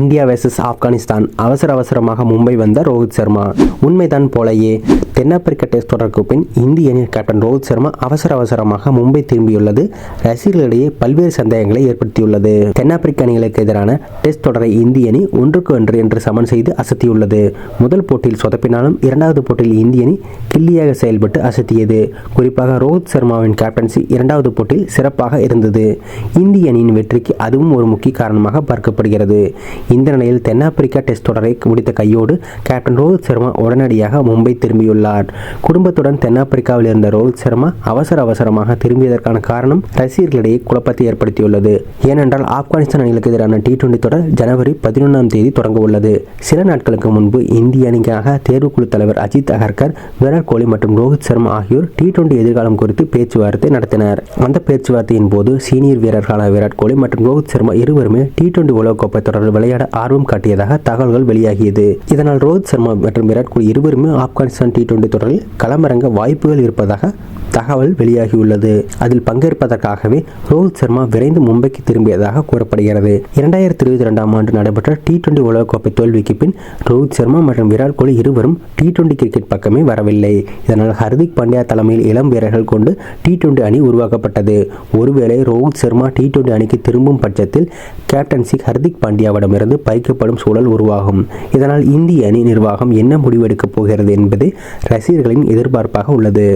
India versus Afghanistan. அவசர அவசரமாக மும்பை வந்த ரோஹித் சர்மா. உண்மைதான் போலயே தென்னாப்பிரிக்க டெஸ்ட் தொடருக்கு பின் இந்திய அணி கேப்டன் ரோஹித் சர்மா அவசர அவசரமாக மும்பை திரும்பியுள்ளது. ரசிகர்களிடையே பல்வேறு சந்தேகங்களை ஏற்படுத்தியுள்ளது. தென்னாப்பிரிக்க அணிகளுக்கு எதிரான டெஸ்ட் தொடரை இந்திய அணி ஒன்றுக்கு ஒன்று என்று சமன் செய்து அசத்தியுள்ளது. முதல் போட்டியில் சொதப்பினாலும் இரண்டாவது போட்டியில் இந்திய அணி கில்லியாக செயல்பட்டு அசத்தியது. குறிப்பாக ரோஹித் சர்மாவின் கேப்டன்சி இரண்டாவது போட்டியில் சிறப்பாக இருந்தது. இந்திய அணியின் வெற்றிக்கு அதுவும் ஒரு முக்கிய காரணமாக பார்க்கப்படுகிறது. இந்த நிலையில் தென்னாப்பிரிக்கா டெஸ்ட் தொடரை முடித்த கையோடு கேப்டன் ரோஹித் சர்மா உடனடியாக மும்பை திரும்பியுள்ளார். குடும்பத்துடன் தென்னாப்பிரிக்காவில் இருந்த ரோஹித் சர்மா அவசர அவசரமாக திரும்பியதற்கான காரணம் ரசிகர்களிடையே குழப்பத்தை ஏற்படுத்தியுள்ளது. ஏனென்றால் ஆப்கானிஸ்தான் அணிகளுக்கு எதிரான டி டுவெண்டி தொடர் ஜனவரி பதினொன்றாம் தேதி தொடங்க உள்ளது. சில நாட்களுக்கு முன்பு இந்திய அணிக்காக தேர்வுக்குழு தலைவர் அஜித் அகர்கர் விராட் கோலி மற்றும் ரோஹித் சர்மா ஆகியோர் டி டுவெண்டி எதிர்காலம் குறித்து பேச்சுவார்த்தை நடத்தினர். அந்த பேச்சுவார்த்தையின் போது சீனியர் வீரர்களான விராட் கோலி மற்றும் ரோஹித் சர்மா இருவருமே டி டுவெண்டி உலகக்கோப்பை தொடரில் விளையாட ஆர்வம் காட்டியதாக தகவல்கள் வெளியாகியது. இதனால் ரோஹித் சர்மா மற்றும் விராட் கோலி இருவருமே ஆப்கானிஸ்தான் டி டுவெண்டி தொடரில் களமிறங்க வாய்ப்புகள் இருப்பதாக தகவல் வெளியாகியுள்ளது. அதில் பங்கேற்பதற்காகவே ரோஹித் சர்மா விரைந்து மும்பைக்கு திரும்பியதாக கூறப்படுகிறது. இரண்டாயிரத்தி இருபத்தி ரெண்டாம் ஆண்டு நடைபெற்ற டி டுவெண்டி உலகக்கோப்பை தோல்விக்கு பின் ரோஹித் சர்மா மற்றும் விராட் கோலி இருவரும் டி டுவெண்டி கிரிக்கெட் பக்கமே வரவில்லை. இதனால் ஹர்திக் பாண்டியா தலைமையில் இளம் வீரர்கள் கொண்டு டி டுவெண்டி அணி உருவாக்கப்பட்டது. ஒருவேளை ரோஹித் சர்மா டி டுவெண்டி அணிக்கு திரும்பும் பட்சத்தில் கேப்டன்சி ஹர்திக் பாண்டியாவிடமிருந்து பறிக்கப்படும் சூழல் உருவாகும். இதனால் இந்திய அணி நிர்வாகம் என்ன முடிவெடுக்கப் போகிறது என்பது ரசிகர்களின் எதிர்பார்ப்பாக உள்ளது.